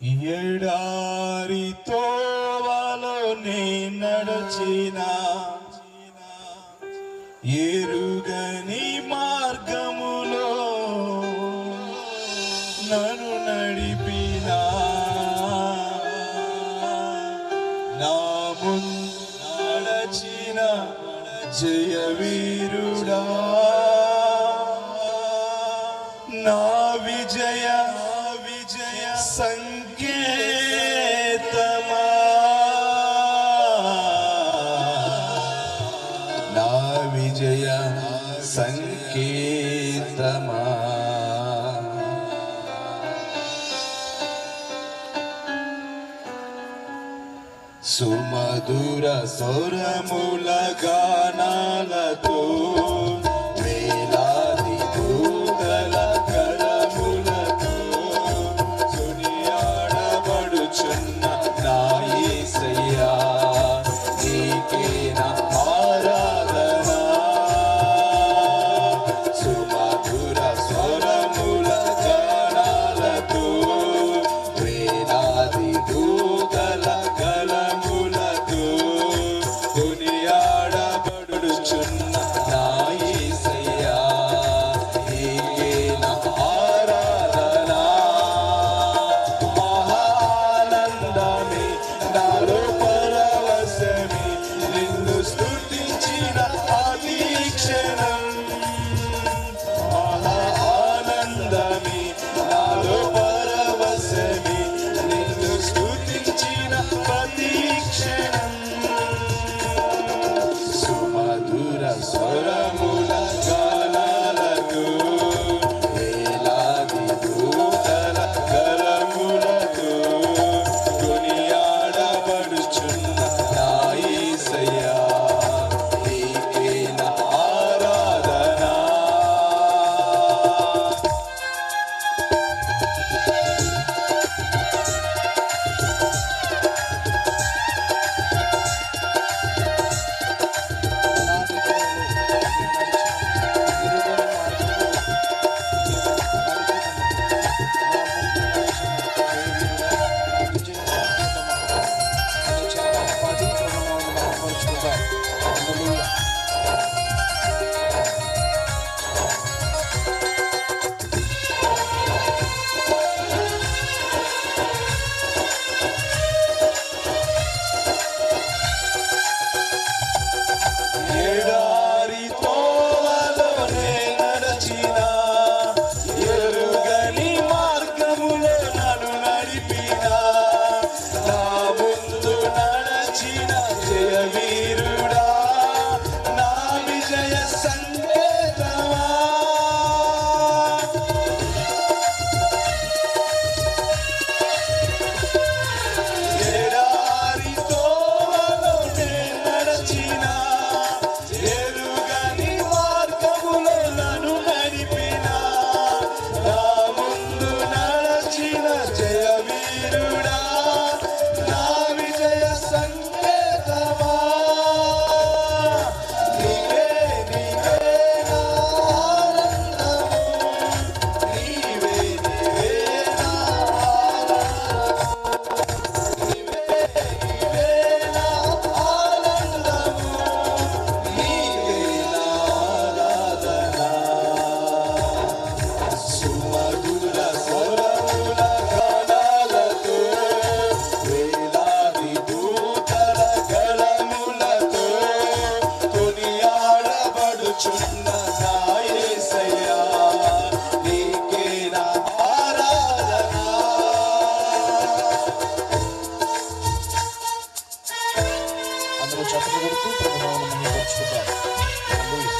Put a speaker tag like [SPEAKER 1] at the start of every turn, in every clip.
[SPEAKER 1] ఎడారి తోవలో నే నడచిన ఎరుగని మార్గములో నను నడిపిన. నాము నడచిన జయ వీరుడా నా ಸಂಕೀರ್ತಮಾ సుమధుర స్వరముల గానాలతో
[SPEAKER 2] కష్టపడుతూ ప్రభుత్వాన్ని మహిళపరుచుకుంటాం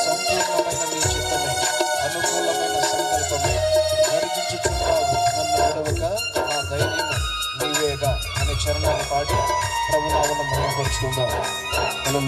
[SPEAKER 2] సంపూర్ణమైన మీ చిత్తమే అనుకూలమైన సంకల్పమే జరిగించుచున్నావు నన్ను విడవక నా ధైర్యం నీవేగా అనే చరణాన్ని పాడి ప్రభునామను
[SPEAKER 1] మహిళపరుచుకుందాం అలా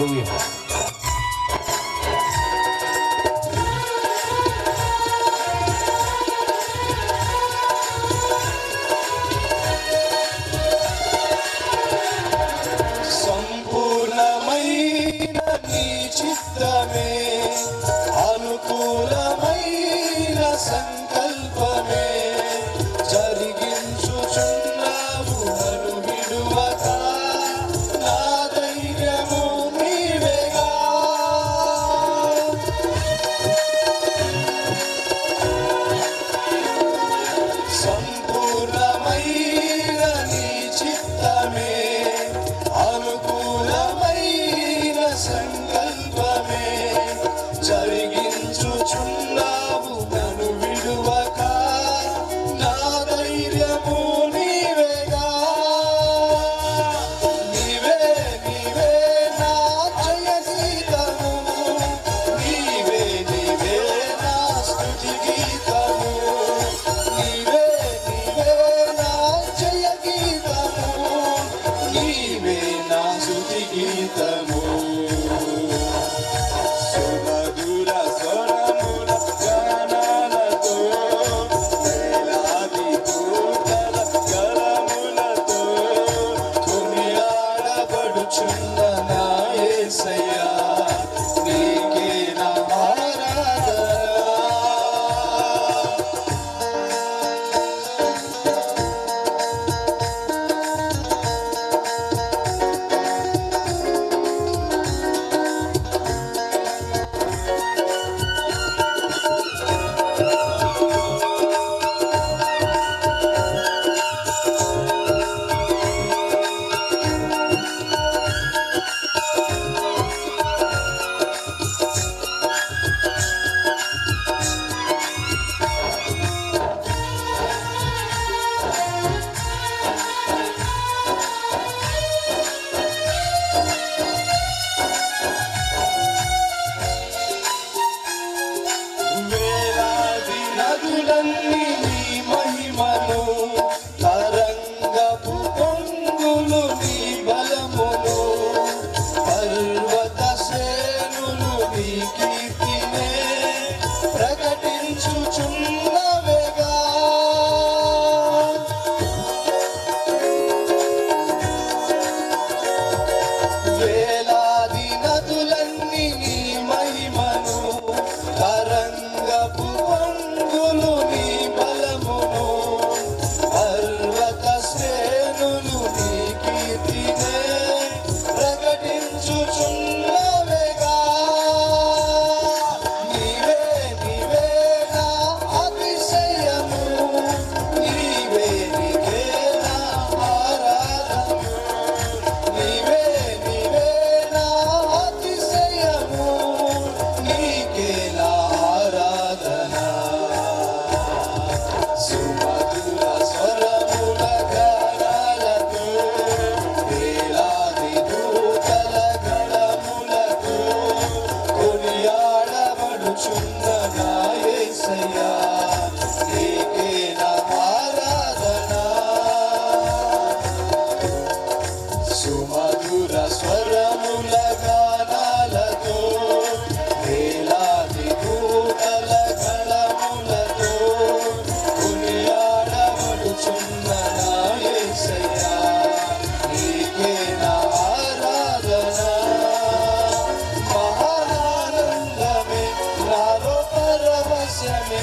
[SPEAKER 1] insieme,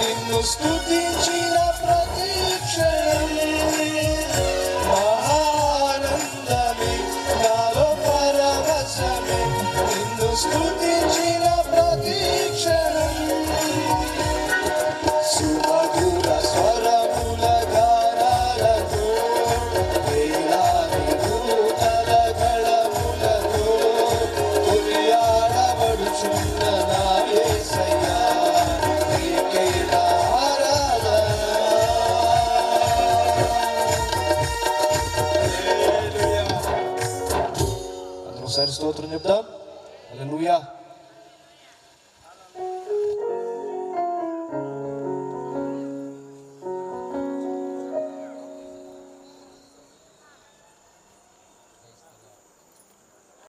[SPEAKER 1] l'inno
[SPEAKER 2] studicino. స్తోత్రం చెప్దాం హల్లెలూయా